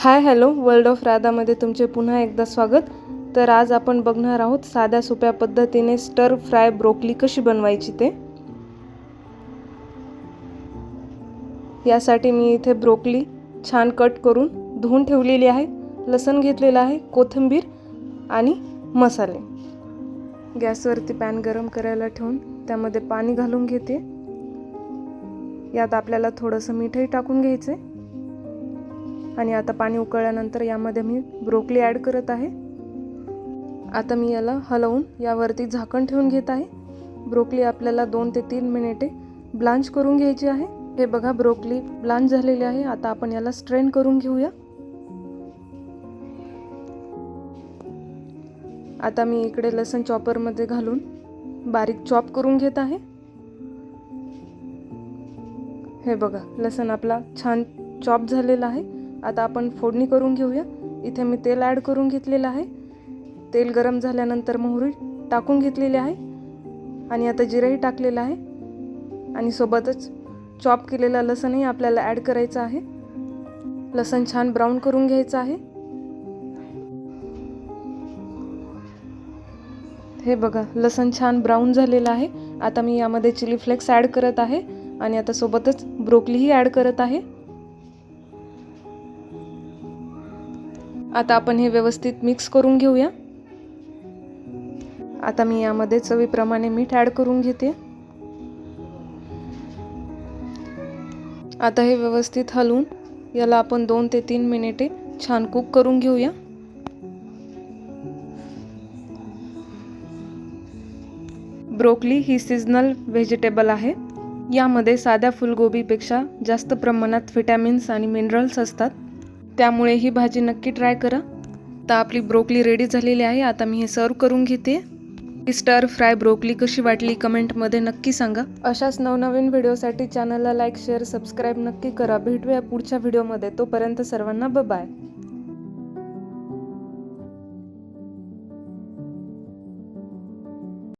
High hello world of राधामध्ये तुमचे पुन्हा एकदा स्वागत. तर आज आपण बघणार आहोत साध्या सोप्या पद्धतीने स्टर फ्राय ब्रोकली कशी बनवायची ते. यासाठी मी इथे ब्रोकली छान कट करून धुवून ठेवलेली आहे लसण घेतलेलं आहे कोथिंबीर आणि मसाले. गॅसवरती पॅन गरम करायला ठेवून त्यामध्ये पाणी घालून घेते. यात आपल्याला थोडंसं मीठही टाकून घ्यायचं आहे आणि आता पाणी उकळल्यानंतर यामध्ये मी ब्रोकली ॲड करत आहे. आता मी याला हलवून यावरती झाकण ठेवून घेत आहे. ब्रोकली आपल्याला दोन ते तीन मिनिटे ब्लांच करून घ्यायची आहे. हे बघा ब्रोकली ब्लांच झालेली आहे. आता आपण याला स्ट्रेन करून घेऊया. आता मी इकडे लसण चॉपरमध्ये घालून बारीक चॉप करून घेत आहे. हे बघा लसण आपला छान चॉप झालेला आहे. आता आपण फोडणी करून घेऊया. इथे मी तेल ॲड करून घेतलेलं आहे. तेल गरम झाल्यानंतर मोहरी टाकून घेतलेली आहे. आणि आता जिरंही टाकलेलं आहे. आणि सोबतच चॉप केलेला लसणही आपल्याला ॲड करायचं आहे. लसण छान ब्राऊन करून घ्यायचं आहे. हे बघा लसण छान ब्राऊन झालेलं आहे. आता मी यामध्ये चिली फ्लेक्स ॲड करत आहे. आणि आता सोबतच ब्रोकलीही ॲड करत आहे. आता आपण हे व्यवस्थित मिक्स करून घेऊया. आता मी यामध्ये चवीप्रमाणे मीठ ॲड करून घेते. आता हे व्यवस्थित हलवून याला आपण दोन ते तीन मिनिटे छान कुक करून घेऊया. ब्रोकली ही सीझनल व्हेजिटेबल आहे. यामध्ये साध्या फुलगोबीपेक्षा जास्त प्रमाणात व्हिटॅमिन्स आणि मिनरल्स असतात. त्यामुळे ही भाजी नक्की ट्राय करा. तर आपली ब्रोकली रेडी झालेली आहे. आता मी हे सर्व करून घेते. ही स्टर फ्राय ब्रोकली कशी वाटली कमेंटमध्ये नक्की सांगा. अशाच नवनवीन व्हिडिओसाठी चॅनलला लाईक शेअर सबस्क्राईब नक्की करा. भेटूया पुढच्या व्हिडिओमध्ये तोपर्यंत सर्वांना बाय